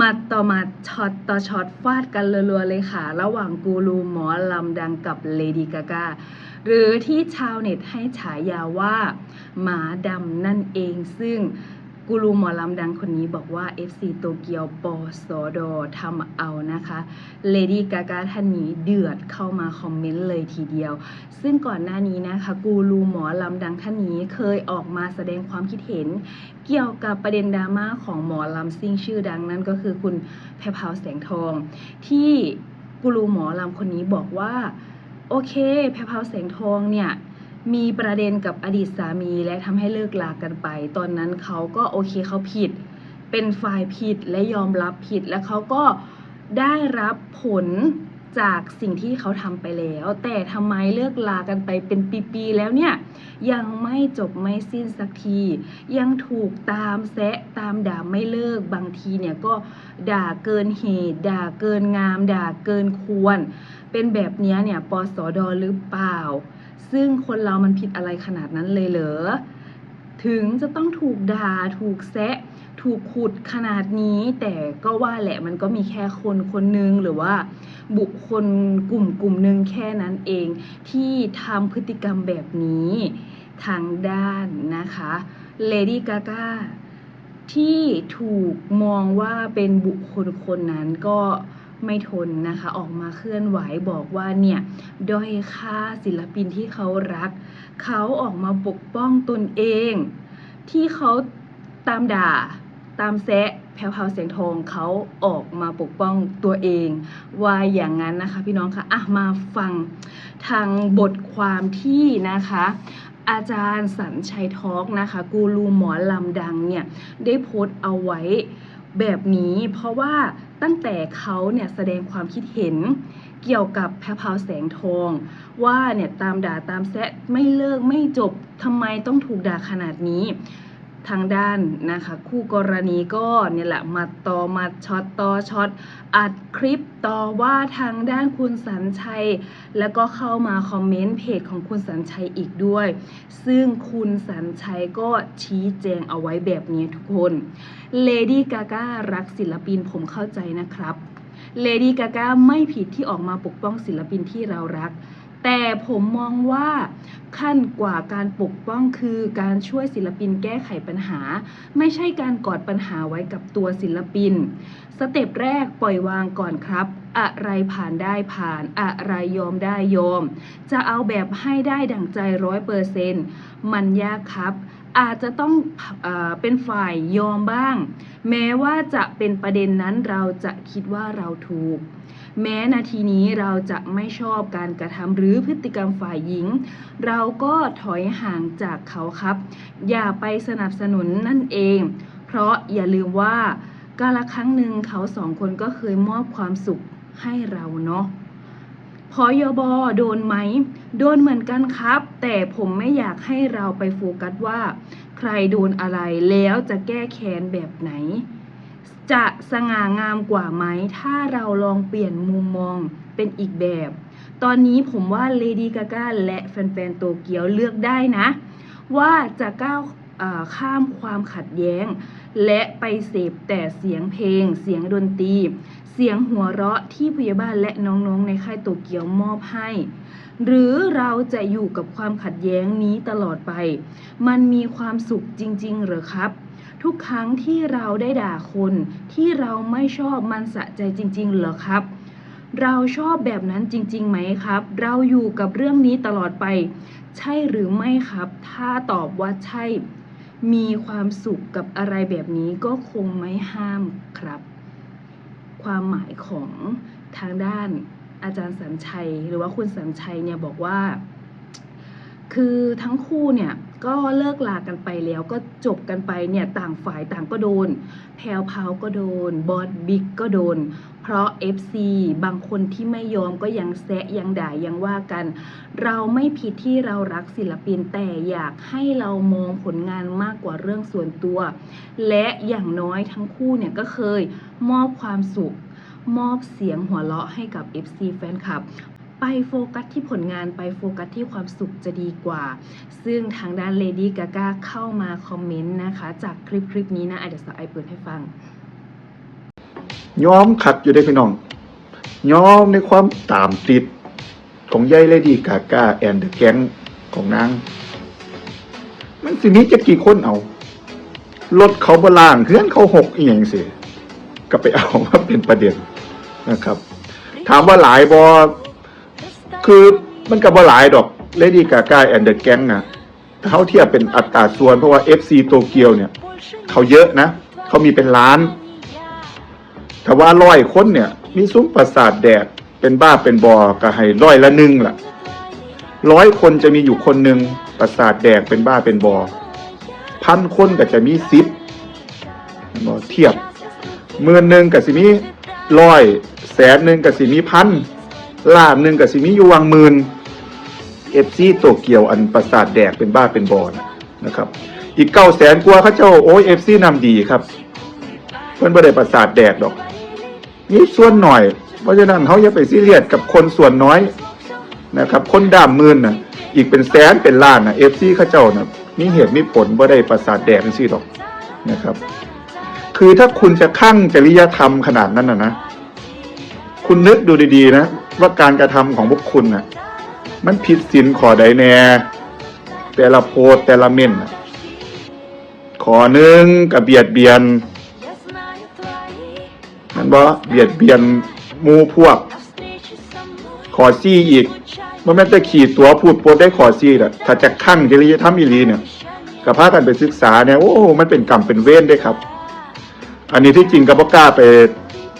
มัดต่อมัดช็อตต่อช็อตฟาดกันรัวๆเลยค่ะ ระหว่างกูรูหมอลำดังกับเลดี้กากหรือที่ชาวเน็ตให้ฉายาว่า หมาดำนั่นเองซึ่ง กูรูหมอลำดังคนนี้บอกว่า FC โตเกียวปอสอดอทำเอานะคะเลดี้กากาท่านนี้เดือดเข้ามาคอมเมนต์เลยทีเดียว ซึ่งก่อนหน้านี้นะคะ กูรูหมอลำดังท่านนี้เคยออกมาแสดงความคิดเห็น เกี่ยวกับประเด็นดราม่าของหมอลำซิ่งชื่อดังนั่นก็คือคุณแพรพาวแสงทอง ที่กูรูหมอลำคนนี้บอกว่า โอเค แพรพาวแสงทองเนี่ย มีประเด็นกับอดีตสามีและทำให้เลิกลากันไป ตอนนั้นเขาก็โอเคเขาผิด เป็นฝ่ายผิดและยอมรับผิด และเขาก็ได้รับผลจากสิ่งที่เขาทำไปแล้ว แต่ทำไมเลิกลากันไปเป็นปีๆแล้วเนี่ย ยังไม่จบไม่สิ้นสักที ยังถูกตามแซะตามด่าไม่เลิกบางทีเนี่ยก็ด่าเกินเหตุ ด่าเกินงาม ด่าเกินควร เป็นแบบนี้เนี่ยปสอดอหรือเปล่า ซึ่งคนเรามันผิดอะไรขนาดนั้นเลยเหรอ ถึงจะต้องถูกด่า ถูกแซะ ถูกขุดขนาดนี้ แต่ก็ว่าแหละมันก็มีแค่คนคนนึงหรือว่าบุคคลกลุ่มกลุ่มนึงแค่นั้นเอง ที่ทำพฤติกรรมแบบนี้ทางด้านนะคะเลดี้กากที่ถูกมองว่าเป็นบุคคลคนนั้นก็ ไม่ทนนะคะออกมาเคลื่อนไหวบอกว่าเนี่ยด้อยค่าศิลปินที่เขารัก เขาออกมาปกป้องตนเอง ที่เขาตามด่าตามแซะแผ่วพราวเสียงทองเขาออกมาปกป้องตัวเอง ว่าอย่างนั้นนะคะพี่น้องคะอะมาฟังทางบทความที่นะคะอาจารย์สัญชัยทอกนะคะ กูรูหมอลำดังเนี่ย ได้โพสต์เอาไว้ แบบนี้เพราะว่าตั้งแต่เขาเนี่ยแสดงความคิดเห็นเกี่ยวกับแพรพาวแสงทอง ว่าเนี่ยตามด่าตามแซะไม่เลิกไม่จบทำไมต้องถูกด่าขนาดนี้ ทางด้านนะคะคู่กรณีก็เนี่ยแหละมาต่อมาช็อตต่อช็อตอัดคลิปต่อว่าทางด้านคุณสัญชัย แล้วก็เข้ามาคอมเมนต์เพจของคุณสัญชัยอีกด้วย ซึ่งคุณสัญชัยก็ชี้แจงเอาไว้แบบนี้ทุกคนเลดี้กาก้ารักศิลปินผมเข้าใจนะครับเลดี้กาก้าไม่ผิดที่ออกมาปกป้องศิลปินที่เรารัก แต่ผมมองว่าขั้นกว่าการปกป้องคือการช่วยศิลปินแก้ไขปัญหา ไม่ใช่การกอดปัญหาไว้กับตัวศิลปิน สเต็ปแรกปล่อยวางก่อนครับ อะไรผ่านได้ผ่าน อะไรยอมได้ยอม จะเอาแบบให้ได้ดั่งใจร้อยเปอร์เซนต์มันยากครับ อาจจะต้องเออเป็นฝ่ายยอมบ้าง แม้ว่าจะเป็นประเด็นนั้นเราจะคิดว่าเราถูก แม้นาทีนี้เราจะไม่ชอบการกระทำหรือพฤติกรรมฝ่ายหญิง เราก็ถอยห่างจากเขาครับ อย่าไปสนับสนุนนั่นเอง เพราะอย่าลืมว่ากาละครั้งหนึ่งเขาสองคนก็เคยมอบความสุขให้เราเนาะ พอยบโดนไหม โดนเหมือนกันครับ แต่ผมไม่อยากให้เราไปโฟกัสว่า ใครโดนอะไรแล้วจะแก้แค้นแบบไหน จะสง่างามกว่าไหม ถ้าเราลองเปลี่ยนมุมมองเป็นอีกแบบ ตอนนี้ผมว่าเลดี้กาก้าและแฟนๆโตเกียวเลือกได้นะ ว่าจะก้าวข้ามความขัดแย้ง และไปเสพแต่เสียงเพลง เสียงดนตรี เสียงหัวเราะที่พยาบาลและน้องๆ ในค่ายโตเกียวมอบให้ หรือเราจะอยู่กับความขัดแย้งนี้ตลอดไป มันมีความสุขจริง ๆ หรือครับ ทุกครั้งที่เราได้ด่าคน ที่เราไม่ชอบมันสะใจจริง ๆ เหรอครับ เราชอบแบบนั้นจริง ๆ ไหมครับ เราอยู่กับเรื่องนี้ตลอดไป ใช่หรือไม่ครับ ถ้าตอบว่าใช่ มีความสุขกับอะไรแบบนี้ก็คงไม่ห้ามครับ ความหมายของทางด้านอาจารย์สัญชัย หรือว่าคุณสัญชัยเนี่ยบอกว่า คือทั้งคู่เนี่ย ก็เลิกลากันไปแล้วก็จบกันไปเนี่ยต่างฝ่ายต่างก็โดน แพลวพาวก็โดน บอสบิ๊กก็โดน เพราะ FC บางคนที่ไม่ยอมก็ยังแซะยังด่ายังว่ากัน เราไม่ผิดที่เรารักศิลปินแต่อยากให้เรามองผลงานมากกว่าเรื่องส่วนตัว และอย่างน้อยทั้งคู่เนี่ยก็เคยมอบความสุขมอบเสียงหัวเราะให้กับ FC แฟนคลับ ไปโฟกัสที่ผลงานไปโฟกัสที่ความสุขจะดีกว่า ซึ่งทางด้านเลดี้กาก้าเข้ามาคอมเมนต์นะคะ จากคลิปคลิปนี้นะอะเดี๋ยวสาวไอเปิดให้ฟังยอมขัดอยู่ได้พี่น้องยอมในความตามติด ของยายเลดี้กาก้าแอนเดอะแก๊งของนาง มันสินี้จะกี่คนเอารถเขาบล่างเพื่อนเขาหกอีหยังสิก็ไปเอามาเป็นประเด็นนะครับ ถามว่าหลายบอ คือมันก็บ่หลายดอกเลดี้กากาแอนเดอะแก๊งอะถ้าเขาเทียบเป็นอัตราส่วนเพราะว่า FC โตเกียวเนี่ย เขาเยอะนะ เขามีเป็นล้าน แต่ว่าร้อยคนเนี่ย มีซุ้มประสาทแดกเป็นบ้าเป็นบอก็ให้ร้อยละหนึ่งล่ะร้อยคนจะมีอยู่คนหนึ่งประสาทแดกเป็นบ้าเป็นบอพันคนก็จะมีสิบบ่เทียบหมื่นหนึ่งกับสิมีร้อยแสนหนึ่งกับสิมีพัน ล้านหนึ่งกับสิมีอยู่วังหมื่นเอฟซีโตเกียวอันประสาทแดกเป็นบ้าเป็นบอนะนะครับ อีกเก้าแสนกว่าเขาเจ้าโอ้ยเอฟซีนำดีครับ เพื่อนบ่ได้ประสาทแดกดอกนี่ส่วนหน่อย เพราะฉะนั้นเขาอย่าไปซีเรียสกับคนส่วนน้อยนะครับ คนด่ามมื่นนะอีกเป็นแสนเป็นล้านนะเอฟซีเขาเจ้าน่ะมีเหตุมีผลบ่ได้ประสาทแดกจังซี่ดอกนะครับ คือถ้าคุณจะขั้งจริยธรรมขนาดนั้นนะนะ คุณนึกดูดีๆนะ ว่าการกระทำของพวกคุณน่ะ มันผิดศีลขอใดแน่ แต่ละโพสแต่ละเม่นขอหนึ่งกับเบียดเบียนมันบ่เบียดเบียนมูพวก ขอซี่อีกเมื่อแม่จะขี่ตัวพูดโพดได้ขอซี่แหละถ้าจะขั้งจริยธรรมอีหลีเนี่ยก็พากันไปศึกษาเนี่ยโอ้ มันเป็นกรรมเป็นเวรได้ครับ อันนี้ที่จริงก็บ่กล้าไป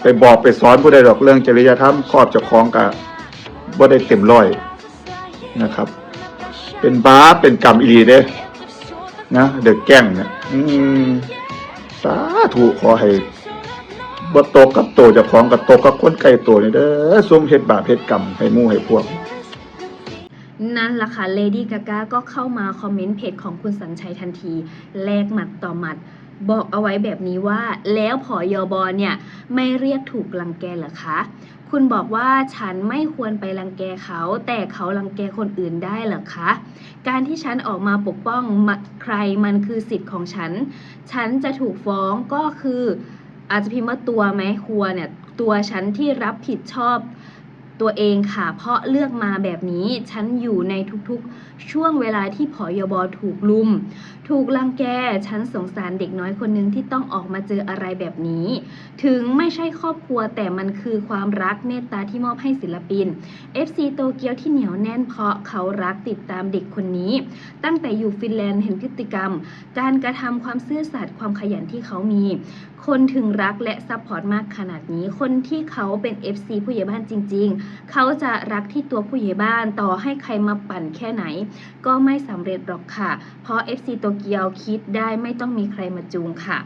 ไปบอกไปสอนผู้ใดดอกเรื่องจริยธรรมครอบเจ้าของก็บ่ได้เต็มร้อยนะครับ เป็นบาปเป็นกรรมอีเด้นะเด็กแก่งเนี่ยอืมสาธุขอให้บ่ตกกับโตเจ้าของกับตกกับคนใกลตัวนี่เด้อซุ่มเฮ็ดบาปเฮ็ดกรรมให้มู่ให้พวกนั่นล่ะค่ะเลดี้กาก้าก็เข้ามาคอมเมนต์เพจของคุณสัญชัยทันที แลกหมัดต่อหมัด บอกเอาไว้แบบนี้ว่า แล้วผอยอบอเนี่ย ไม่เรียกถูกลังแกเหรอคะ คุณบอกว่าฉันไม่ควรไปรังแกเขา แต่เขารังแกคนอื่นได้เหรอคะ การที่ฉันออกมาปกป้องมะใครมันคือสิทธิ์ของฉัน ฉันจะถูกฟ้องก็คืออาจจะพิมพ์ว่าตัวไหมครัวเนี่ยตัวฉันที่รับผิดชอบ ตัวเองค่ะ เพราะเลือกมาแบบนี้ฉันอยู่ในทุกๆ ช่วงเวลาที่ผอยบอถูกลุม ถูกลังแกฉันสงสารเด็กน้อยคนหนึ่งที่ต้องออกมาเจออะไรแบบนี้ ถึงไม่ใช่ครอบครัวแต่มันคือความรักเมตตาที่มอบให้ศิลปิน FC โตเกียวที่เหนียวแน่นเพราะเขารักติดตามเด็กคนนี้ ตั้งแต่อยู่ฟินแลนด์เห็นพฤติกรรม การกระทำความซื่อสัตย์ความขยันที่เขามีคนถึงรักและซัพพอร์ตมากขนาดนี้ คนที่เขาเป็น FC ผู้ใหญ่บ้านจริง ๆเขาจะรักที่ตัวผู้ใหญ่บ้านต่อให้ใครมาปั่นแค่ไหน ก็ไม่สำเร็จหรอกค่ะ เพราะ FC โตเกียวคิดได้ไม่ต้องมีใครมาจูงค่ะ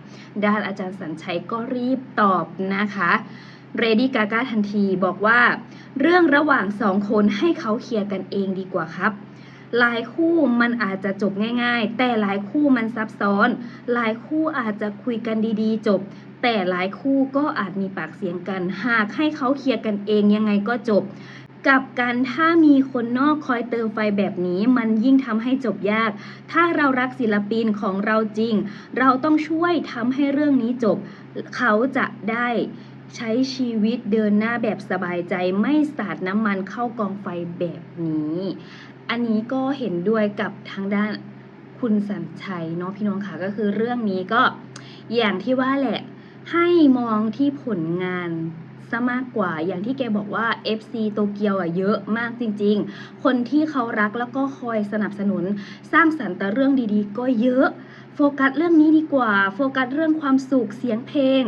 ด้านอาจารย์สัญชัยก็รีบตอบนะคะเรดี้กาก้าทันทีบอกว่า เรื่องระหว่างสองคนให้เขาเคลียร์กันเองดีกว่าครับหลายคู่มันอาจจะจบง่าย ๆ แต่หลายคู่มันซับซ้อน หลายคู่อาจจะคุยกันดีๆ จบ แต่หลายคู่ก็อาจมีปากเสียงกัน หากให้เขาเคลียร์กันเองยังไงก็จบ กับการถ้ามีคนนอกคอยเติมไฟแบบนี้ มันยิ่งทำให้จบยาก ถ้าเรารักศิลปินของเราจริง เราต้องช่วยทำให้เรื่องนี้จบ เขาจะได้ใช้ชีวิตเดินหน้าแบบสบายใจไม่สาดน้ำมันเข้ากองไฟแบบนี้ อันนี้ก็เห็นด้วยกับทางด้านคุณสันชัยเนาะพี่น้องค่ะก็คือเรื่องนี้ก็อย่างที่ว่าแหละ ให้มองที่ผลงานซะมากกว่าอย่างที่แกบอกว่า FC โตเกียวอะเยอะมากจริง ๆ คนที่เขารักแล้วก็คอยสนับสนุน สร้างสรรค์แต่เรื่องดีๆ ก็เยอะ โฟกัสเรื่องนี้ดีกว่า โฟกัสเรื่องความสุขเสียงเพลง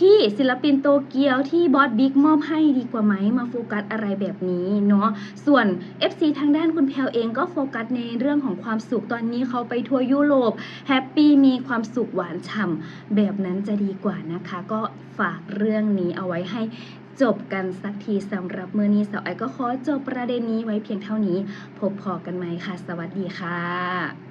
ที่ศิลปินโตเกียวที่บอสบิ๊กมอบให้ดีกว่าไหมมาโฟกัสอะไรแบบนี้เนาะส่วน FC ทางด้านคุณแพลวเองก็โฟกัสในเรื่องของความสุขตอนนี้เขาไปทัวร์ยุโรปแฮปปี้มีความสุขหวานฉ่ำแบบนั้นจะดีกว่านะคะ ก็ฝากเรื่องนี้เอาไว้ให้จบกันสักทีสำหรับมือนี้สาวไอก็ขอจบประเด็นนี้ไว้เพียงเท่านี้ พบพอกันไหมค่ะ สวัสดีค่ะ